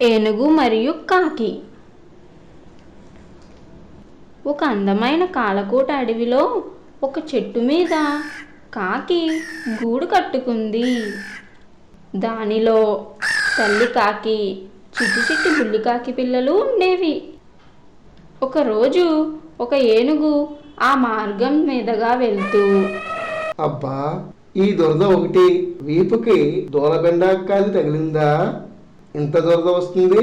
ఏనుగు మరియు కాకి. ఒక అందమైన కాలకూట అడవిలో ఒక చెట్టు మీద కాకి గూడు కట్టుకుంది. దానిలో తల్లి కాకి చిట్టి చిట్టి బుల్లి కాకి పిల్లలు ఉండేవి. ఒకరోజు ఒక ఏనుగు ఆ మార్గం మీదగా వెళ్తూ అబ్బా ఈ దురద ఒకటి వీపుకి దూలబెండాకాయలు తగిలిందా? ఇంత దురద వస్తుంది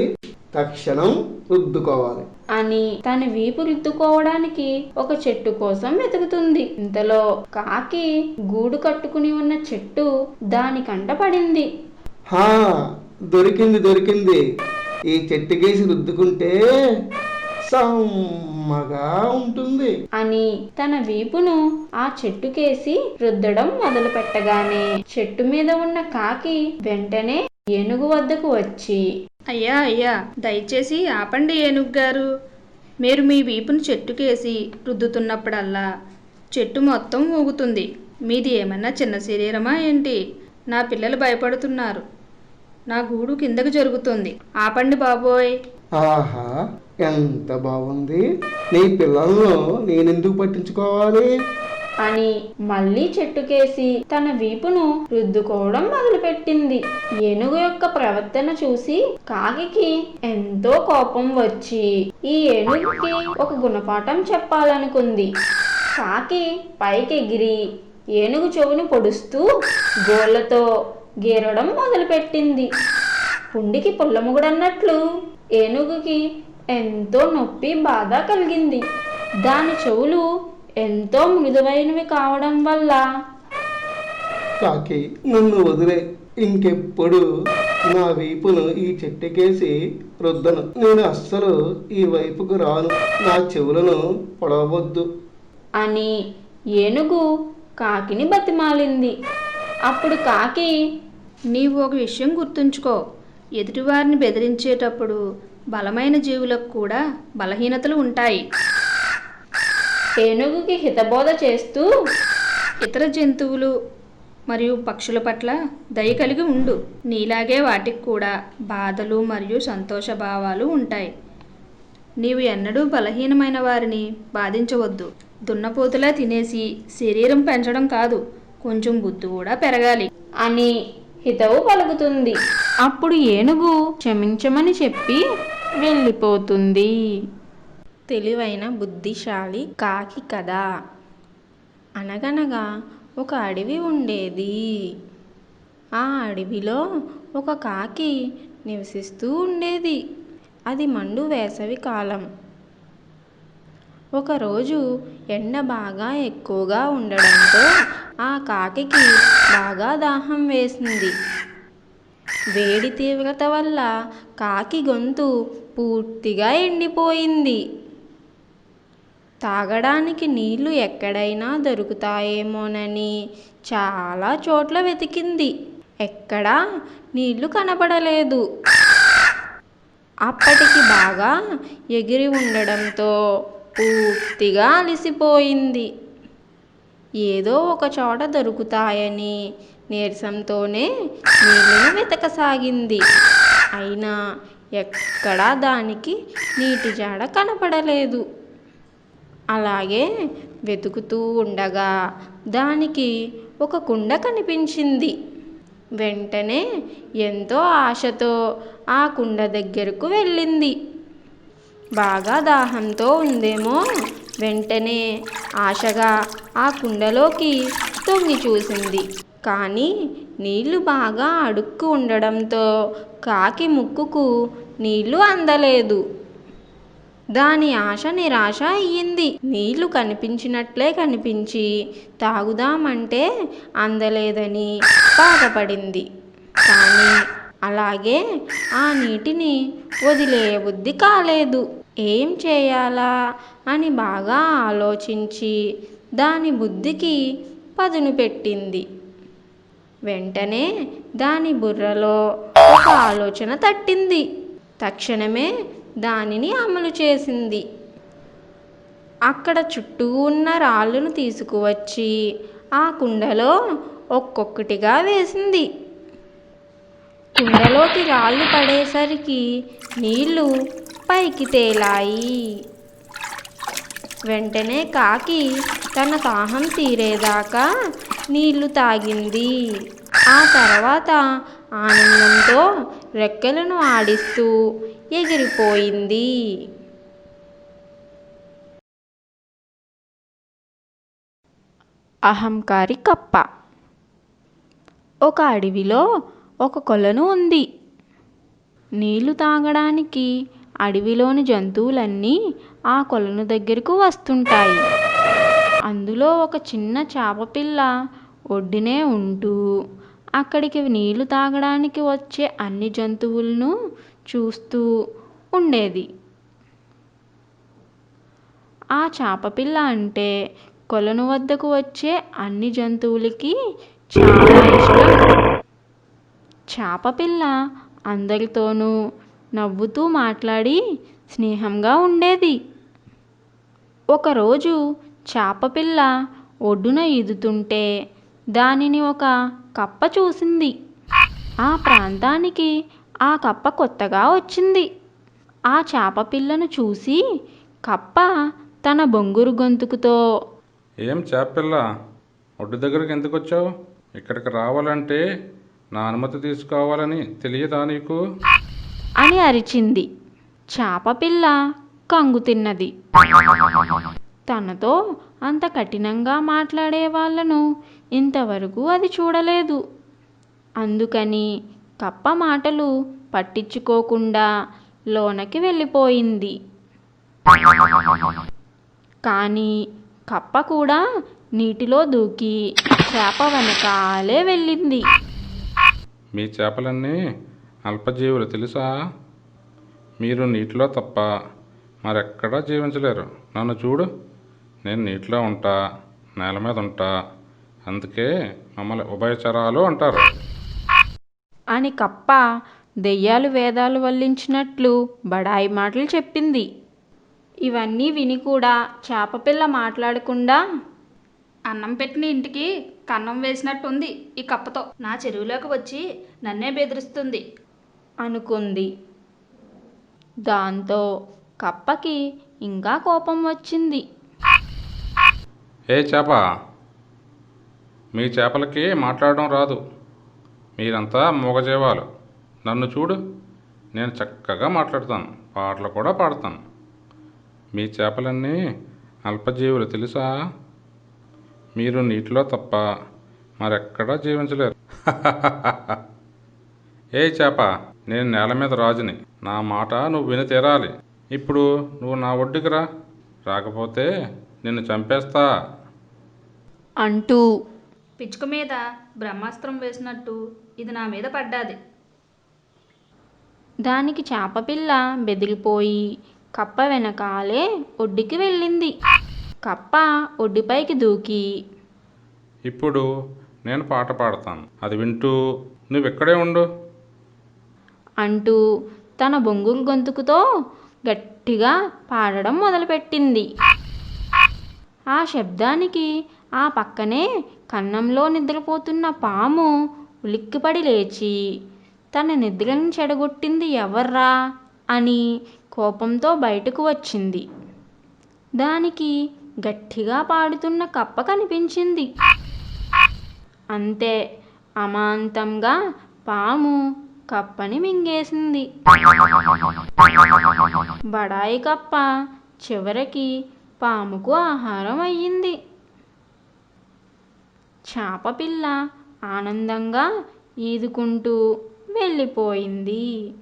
తక్షణం రుద్దుకోవాలి. అని తన వీపు రుద్దుకోవడానికి ఒక చెట్టు కోసం వెతుకుతుంది. ఇంతలో కాకి గూడు కట్టుకుని ఉన్న చెట్టు దాని కంట పడింది. హా దొరికింది దొరికింది. ఈ చెట్టుకేసి రుద్దుకుంటే సమ్మగా ఉంటుంది. అని తన వీపును ఆ చెట్టుకేసి రుద్దడం మొదలు పెట్టగానే చెట్టు మీద ఉన్న కాకి వెంటనే ఏనుగు వద్దకు వచ్చి అయ్యా అయ్యా దయచేసి ఆపండి ఏనుగు గారు. మీరు మీ వీపును చెట్టుకేసి రుద్దుతున్నప్పుడల్లా చెట్టు మొత్తం ఊగుతుంది. మీది ఏమన్నా చిన్న శరీరమా ఏంటి? నా పిల్లలు భయపడుతున్నారు. నా గూడు కిందకు జరుగుతుంది. ఆపండి బాబోయ్. ఆహా ఎంత బాగుంది నీ పిల్లలను నేనెందుకు పట్టించుకోవాలి? అని మళ్ళీ చెట్టుకేసి తన వీపును రుద్దుకోవడం మొదలుపెట్టింది. ఏనుగు యొక్క ప్రవర్తన చూసి కాకి ఎంతో కోపం వచ్చి ఈ ఏనుగుకి ఒక గుణపాఠం చెప్పాలనుకుంది. కాకి పైకెగిరి ఏనుగు చెవును పొడుస్తూ గోళ్ళతో గీరడం మొదలుపెట్టింది. పుండికి పుల్లముగుడన్నట్లు ఏనుగుకి ఎంతో నొప్పి బాధ కలిగింది. దాని చెవులు ఎంతో మృదువైనవి కావడం వల్ల. కాకి నన్ను వదిలే. ఇంకెప్పుడు నా వీపును ఈ చెట్టుకేసి రుద్దను. నేను అస్సలు ఈ వైపుకు రాను. నా చెవులను పొడవద్దు. అని ఏనుగు కాకిని బతిమాలింది. అప్పుడు కాకి నీవు ఒక విషయం గుర్తుంచుకో. ఎదుటివారిని బెదిరించేటప్పుడు బలమైన జీవులకు కూడా బలహీనతలు ఉంటాయి. ఏనుగుకి హితబోధ చేస్తూ ఇతర జంతువులు మరియు పక్షుల పట్ల దయ కలిగి ఉండు. నీలాగే వాటికి కూడా బాధలు మరియు సంతోష భావాలు ఉంటాయి. నీవు ఎన్నడూ బలహీనమైన వారిని బాధించవద్దు. దున్నపోతులా తినేసి శరీరం పెంచడం కాదు కొంచెం బుద్ధి కూడా పెరగాలి అని హితవు పలుకుతుంది. అప్పుడు ఏనుగు క్షమించమని చెప్పి వెళ్ళిపోతుంది. తెలివైన బుద్ధిశాలి కాకి కదా? అనగనగా ఒక అడవి ఉండేది. ఆ అడవిలో ఒక కాకి నివసిస్తూ ఉండేది. అది మండు వేసవి కాలం. ఒకరోజు ఎండ బాగా ఎక్కువగా ఉండడంతో ఆ కాకికి బాగా దాహం వేసింది. వేడి తీవ్రత వల్ల కాకి గొంతు పూర్తిగా ఎండిపోయింది. తాగడానికి నీళ్ళు ఎక్కడైనా దొరుకుతాయేమోనని చాలా చోట్ల వెతికింది. ఎక్కడా నీళ్ళు కనపడలేదు అప్పటికి బాగా ఎగిరి ఉండడంతో పూర్తిగా అలసిపోయింది. ఏదో ఒక చోట దొరుకుతాయని నీరసంతోనే నీళ్ళను వెతకసాగింది. అయినా ఎక్కడా దానికి నీటి జాడ కనపడలేదు. అలాగే వెతుకుతూ ఉండగా దానికి ఒక కుండ కనిపించింది. వెంటనే ఎంతో ఆశతో ఆ కుండ దగ్గరకు వెళ్ళింది. బాగా దాహంతో ఉందేమో. వెంటనే ఆశగా ఆ కుండలోకి తొంగి చూసింది. కానీ నీళ్ళు బాగా అడుక్కు ఉండడంతో కాకి ముక్కుకు నీళ్ళు అందలేదు. దాని ఆశ నిరాశ అయ్యింది. నీళ్ళు కనిపించినట్లే కనిపించి తాగుదామంటే అందలేదని బాధపడింది. కానీ అలాగే ఆ నీటిని వదిలేయబుద్ధి కాలేదు. ఏం చేయాలా అని బాగా ఆలోచించి దాని బుద్ధికి పదును పెట్టింది. వెంటనే దాని బుర్రలో ఒక ఆలోచన తట్టింది. తక్షణమే దానిని అమలు చేసింది. అక్కడ చుట్టూ ఉన్న రాళ్ళను తీసుకువచ్చి ఆ కుండలో ఒక్కొక్కటిగా వేసింది. కుండలోకి రాళ్ళు పడేసరికి నీళ్ళు పైకి తేలాయి. వెంటనే కాకి తన దాహం తీరేదాకా నీళ్ళు తాగింది. ఆ తర్వాత ఆనందంతో రెక్కలను ఆడిస్తూ ఎగిరిపోయింది. అహంకారి కప్ప. ఒక అడవిలో ఒక కొలను ఉంది. నీళ్ళు తాగడానికి అడవిలోని జంతువులన్నీ ఆ కొలను దగ్గరకు వస్తుంటాయి. అందులో ఒక చిన్న చేపపిల్ల ఒడ్డునే ఉంటూ అక్కడికి నీళ్ళు తాగడానికి వచ్చే అన్ని జంతువులను చూస్తూ ఉండేది. ఆ చేపపిల్ల అంటే కొలను వద్దకు వచ్చే అన్ని జంతువులకి చాలా ఇష్టం. చేపపిల్ల అందరితోనూ నవ్వుతూ మాట్లాడి స్నేహంగా ఉండేది. ఒకరోజు చేపపిల్ల ఒడ్డున ఈదుతుంటే దానిని ఒక కప్ప చూసింది. ఆ ప్రాంతానికి ఆ కప్ప కొత్తగా వచ్చింది. ఆ చేపపిల్లను చూసి కప్ప తన బొంగురు గొంతుకుతో ఏం చేపపిల్ల? ఒడ్డు దగ్గరికి ఎందుకు వచ్చావు ఇక్కడికి రావాలంటే నా అనుమతి తీసుకోవాలని తెలియదా నీకు? అని అరిచింది. చేపపిల్ల కంగు తిన్నది. తనతో అంత కఠినంగా మాట్లాడే వాళ్ళను ఇంతవరకు అది చూడలేదు. అందుకని కప్ప మాటలు పట్టించుకోకుండా లోనకి వెళ్ళిపోయింది. కానీ కప్ప కూడా నీటిలో దూకి చేప వెనకాలే వెళ్ళింది. మీ చేపలన్నీ అల్పజీవులు తెలుసా? మీరు నీటిలో తప్ప మరెక్కడా జీవించలేరు. నన్ను చూడు. నేను నీటిలో ఉంటా నేల మీద ఉంటా అందుకే మమ్మల్ని ఉభయచరాలు అంటారు. అని కప్ప దెయ్యాలు వేదాలు వల్లించినట్లు బడాయి మాటలు చెప్పింది. ఇవన్నీ విని కూడా చేపపిల్ల మాట్లాడకుండా అన్నం పెట్టిన ఇంటికి కన్నం వేసినట్టుంది ఈ కప్పతో. నా చెరువులోకి వచ్చి నన్నే బెదిరిస్తుంది అనుకుంది. దాంతో కప్పకి ఇంకా కోపం వచ్చింది. ఏ చేప? మీ చేపలకి మాట్లాడడం రాదు. మీరంతా మూగజీవాలు. నన్ను చూడు. నేను చక్కగా మాట్లాడతాను. పాటలు కూడా పాడతాను. మీ చేపలన్నీ అల్పజీవులు తెలుసా? మీరు నీటిలో తప్ప మరెక్కడా జీవించలేరు. ఏ చేప? నేను నేల మీద రాజుని. నా మాట నువ్వు విని తీరాలి. ఇప్పుడు నువ్వు నా ఒడ్డుకి రా. రాకపోతే నిన్ను చంపేస్తా. అంటూ పిచ్చుక మీద బ్రహ్మాస్త్రం వేసినట్టు ఇది నా మీద పడ్డాది. దానికి చేపపిల్ల బెదిరిపోయి కప్ప వెనకాలే ఒడ్డుకి వెళ్ళింది. కప్ప ఒడ్డుపైకి దూకి. ఇప్పుడు నేను పాట పాడతాను. అది వింటూ నువ్వు ఇక్కడే ఉండు. అంటూ తన బొంగురు గొంతుకుతో గట్టిగా పాడడం మొదలుపెట్టింది. ఆ శబ్దానికి ఆ పక్కనే కన్నంలో నిద్రపోతున్న పాము ఉలిక్కిపడి లేచి తన నిద్రను చెడగొట్టింది ఎవర్రా అని కోపంతో బయటకు వచ్చింది. దానికి గట్టిగా పాడుతున్న కప్ప కనిపించింది. అంతే అమాంతంగా పాము కప్పని మింగేసింది. బడాయి కప్ప చివరికి పాముకు ఆహారం అయ్యింది. చేపపిల్ల ఆనందంగా ఈదుకుంటూ వెళ్ళిపోయింది.